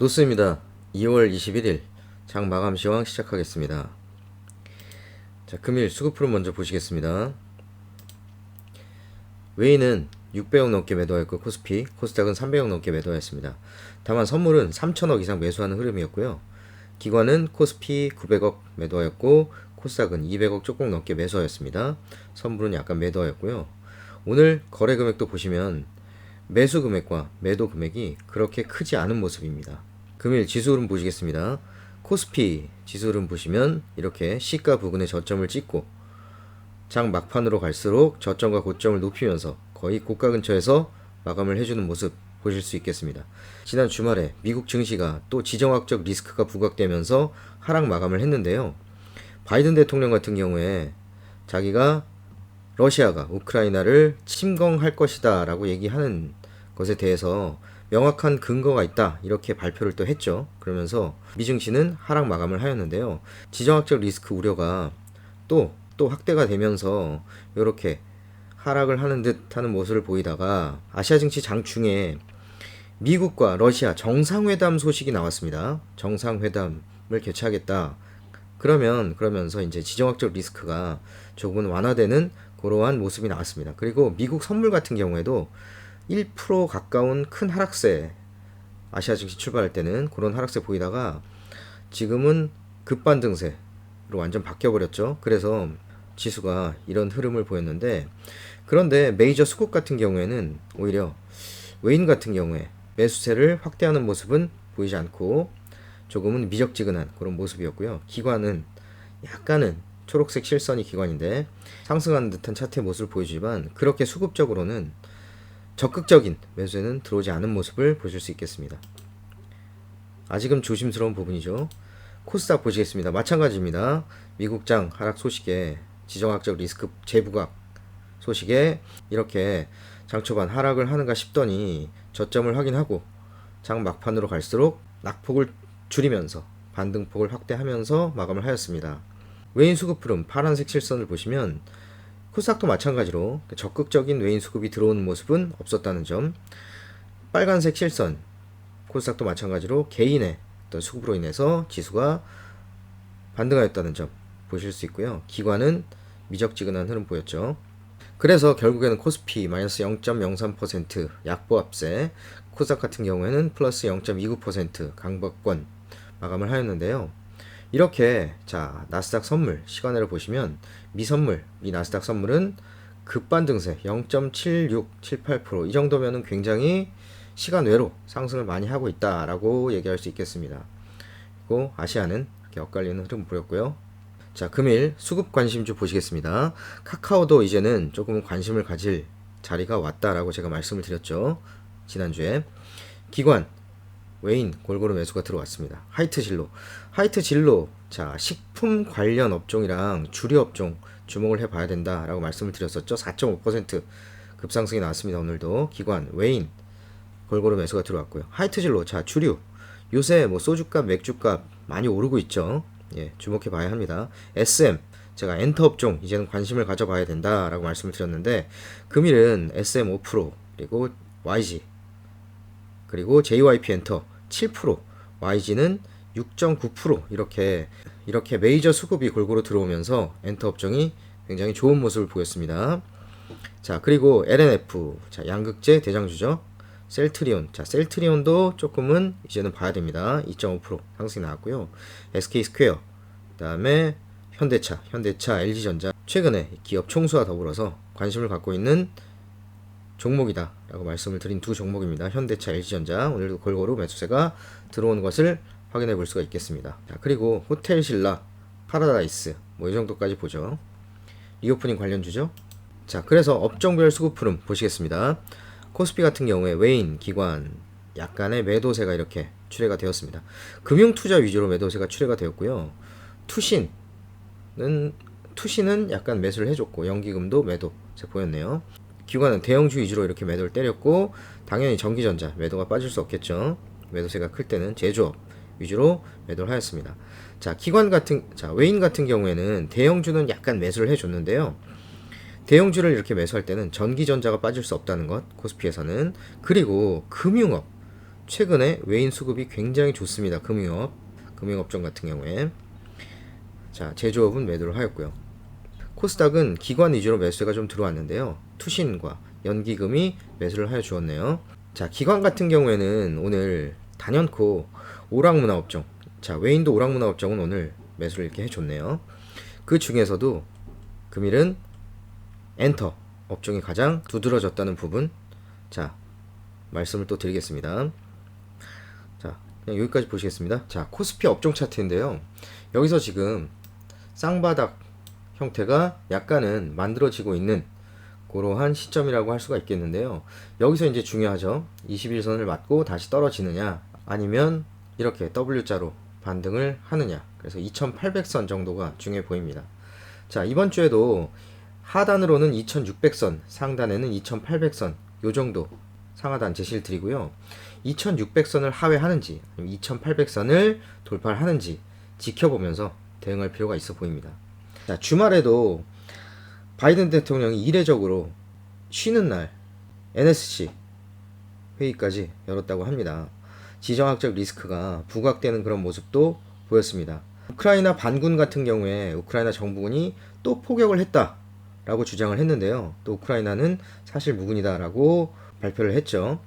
노스입니다. 2월 21일 장 마감 시황 시작하겠습니다. 자, 금일 수급풀은 먼저 보시겠습니다. 웨이는 600억 넘게 매도하였고 코스피, 코스닥은 300억 넘게 매도하였습니다. 다만 선물은 3천억 이상 매수하는 흐름이었고요. 기관은 코스피 900억 매도하였고 코스닥은 200억 조금 넘게 매수하였습니다. 선물은 약간 매도하였고요. 오늘 거래 금액도 보시면 매수 금액과 매도 금액이 그렇게 크지 않은 모습입니다. 금일 지수 흐름 보시겠습니다. 코스피 지수 흐름 보시면 이렇게 시가 부근에 저점을 찍고 장 막판으로 갈수록 저점과 고점을 높이면서 거의 고가 근처에서 마감을 해주는 모습 보실 수 있겠습니다. 지난 주말에 미국 증시가 또 지정학적 리스크가 부각되면서 하락 마감을 했는데요. 바이든 대통령 같은 경우에 자기가 러시아가 우크라이나를 침공할 것이다 라고 얘기하는 것에 대해서 명확한 근거가 있다 이렇게 발표를 또 했죠. 그러면서 미증시는 하락 마감을 하였는데요. 지정학적 리스크 우려가 또또 확대가 되면서 이렇게 하락을 하는 듯 하는 모습을 보이다가 아시아 증시 장중에 미국과 러시아 정상회담 소식이 나왔습니다. 정상회담을 개최하겠다. 그러면 그러면서 이제 지정학적 리스크가 조금은 완화되는 그러한 모습이 나왔습니다. 그리고 미국 선물 같은 경우에도 1% 가까운 큰 하락세 아시아 증시 출발할 때는 그런 하락세 보이다가 지금은 급반등세로 완전 바뀌어 버렸죠. 그래서 지수가 이런 흐름을 보였는데 그런데 메이저 수급 같은 경우에는 오히려 외인 같은 경우에 매수세를 확대하는 모습은 보이지 않고 조금은 미적지근한 그런 모습이었고요. 기관은 약간은 초록색 실선이 기관인데 상승하는 듯한 차트의 모습을 보여주지만 그렇게 수급적으로는 적극적인 매수에는 들어오지 않은 모습을 보실 수 있겠습니다. 아직은 조심스러운 부분이죠. 코스닥 보시겠습니다. 마찬가지입니다. 미국장 하락 소식에 지정학적 리스크 재부각 소식에 이렇게 장 초반 하락을 하는가 싶더니 저점을 확인하고 장 막판으로 갈수록 낙폭을 줄이면서 반등폭을 확대하면서 마감을 하였습니다. 외인 수급 흐름 파란색 실선을 보시면 코스닥도 마찬가지로 적극적인 외인 수급이 들어오는 모습은 없었다는 점. 빨간색 실선 코스닥도 마찬가지로 개인의 어떤 수급으로 인해서 지수가 반등하였다는 점 보실 수 있고요. 기관은 미적지근한 흐름 보였죠. 그래서 결국에는 코스피 마이너스 0.03% 약보합세, 코스닥 같은 경우에는 플러스 0.29% 강박권 마감을 하였는데요. 이렇게 자 나스닥 선물 시간을 보시면 미선물 미 나스닥 선물은 급반등세 0.7678%이 정도면은 굉장히 시간 외로 상승을 많이 하고 있다라고 얘기할 수 있겠습니다. 그리고 아시아는 이렇게 엇갈리는 흐름 보였고요. 자 금일 수급 관심주 보시겠습니다. 카카오도 이제는 조금 관심을 가질 자리가 왔다라고 제가 말씀을 드렸죠. 지난주에 기관 외인 골고루 매수가 들어왔습니다. 하이트 진로. 하이트 진로. 자, 식품 관련 업종이랑 주류 업종 주목을 해 봐야 된다라고 말씀을 드렸었죠. 4.5% 급상승이 나왔습니다. 오늘도 기관 외인 골고루 매수가 들어왔고요. 하이트 진로. 자, 주류. 요새 뭐 소주값, 맥주값 많이 오르고 있죠. 예, 주목해 봐야 합니다. SM 제가 엔터 업종 이제는 관심을 가져봐야 된다라고 말씀을 드렸는데 금일은 SM 5% 그리고 YG 그리고 JYP 엔터 7%, YG는 6.9% 이렇게 이렇게 메이저 수급이 골고루 들어오면서 엔터 업종이 굉장히 좋은 모습을 보였습니다. 자, 그리고 LNF 자, 양극재 대장주죠. 셀트리온. 자, 셀트리온도 조금은 이제는 봐야 됩니다. 2.5% 상승이 나왔고요. SK 스퀘어. 그다음에 현대차, 현대차, LG전자 최근에 기업 총수와 더불어서 관심을 갖고 있는 종목이다 라고 말씀을 드린 두 종목입니다. 현대차, LG전자 오늘도 골고루 매수세가 들어오는 것을 확인해 볼 수가 있겠습니다. 자, 그리고 호텔신라, 파라다이스 뭐 이 정도까지 보죠. 리오프닝 관련주죠. 자, 그래서 업종별 수급 흐름 보시겠습니다. 코스피 같은 경우에 외인, 기관 약간의 매도세가 이렇게 출회가 되었습니다. 금융 투자 위주로 매도세가 출회가 되었고요. 투신은 투신은 약간 매수를 해줬고 연기금도 매도세 보였네요. 기관은 대형주 위주로 이렇게 매도를 때렸고 당연히 전기전자 매도가 빠질 수 없겠죠. 매도세가 클 때는 제조업 위주로 매도를 하였습니다. 자, 기관 같은 자, 외인 같은 경우에는 대형주는 약간 매수를 해 줬는데요. 대형주를 이렇게 매수할 때는 전기전자가 빠질 수 없다는 것 코스피에서는 그리고 금융업 최근에 외인 수급이 굉장히 좋습니다. 금융업, 금융업종 같은 경우에. 자, 제조업은 매도를 하였고요. 코스닥은 기관 위주로 매수가 좀 들어왔는데요. 투신과 연기금이 매수를 하여 주었네요. 자, 기관 같은 경우에는 오늘 단연코 오락문화업종. 자, 외인도 오락문화업종은 오늘 매수를 이렇게 해줬네요. 그 중에서도 금일은 엔터 업종이 가장 두드러졌다는 부분. 자, 말씀을 또 드리겠습니다. 자, 그냥 여기까지 보시겠습니다. 자, 코스피 업종 차트인데요. 여기서 지금 쌍바닥 형태가 약간은 만들어지고 있는 그러한 시점이라고 할 수가 있겠는데요. 여기서 이제 중요하죠. 21선을 맞고 다시 떨어지느냐 아니면 이렇게 W자로 반등을 하느냐. 그래서 2800선 정도가 중요해 보입니다. 자, 이번 주에도 하단으로는 2600선, 상단에는 2800선 요 정도 상하단 제시를 드리고요. 2600선을 하회하는지 2800선을 돌파를 하는지 지켜보면서 대응할 필요가 있어 보입니다. 자, 주말에도 바이든 대통령이 이례적으로 쉬는 날 NSC 회의까지 열었다고 합니다. 지정학적 리스크가 부각되는 그런 모습도 보였습니다. 우크라이나 반군 같은 경우에 우크라이나 정부군이 또 포격을 했다라고 주장을 했는데요. 또 우크라이나는 사실 무군이다라고 발표를 했죠.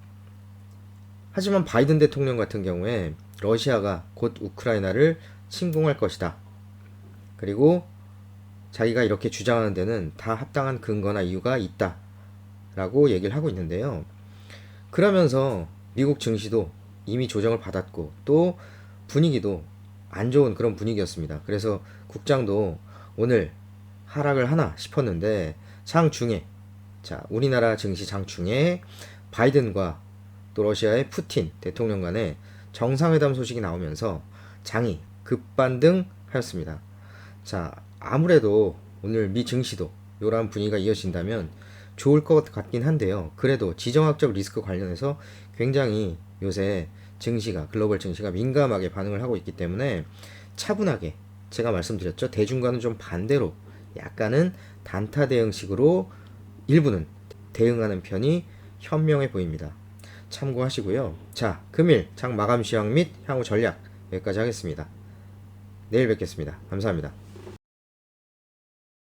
하지만 바이든 대통령 같은 경우에 러시아가 곧 우크라이나를 침공할 것이다. 그리고 자기가 이렇게 주장하는 데는 다 합당한 근거나 이유가 있다. 라고 얘기를 하고 있는데요. 그러면서 미국 증시도 이미 조정을 받았고 또 분위기도 안 좋은 그런 분위기였습니다. 그래서 국장도 오늘 하락을 하나 싶었는데 장중에 자 우리나라 증시 장중에 바이든과 또 러시아의 푸틴 대통령 간의 정상회담 소식이 나오면서 장이 급반등하였습니다. 자 아무래도 오늘 미 증시도 이러한 분위기가 이어진다면 좋을 것 같긴 한데요. 그래도 지정학적 리스크 관련해서 굉장히 요새 증시가 글로벌 증시가 민감하게 반응을 하고 있기 때문에 차분하게 제가 말씀드렸죠. 대중과는 좀 반대로 약간은 단타 대응식으로 일부는 대응하는 편이 현명해 보입니다. 참고하시고요. 자, 금일 장 마감 시황 및 향후 전략 여기까지 하겠습니다. 내일 뵙겠습니다. 감사합니다.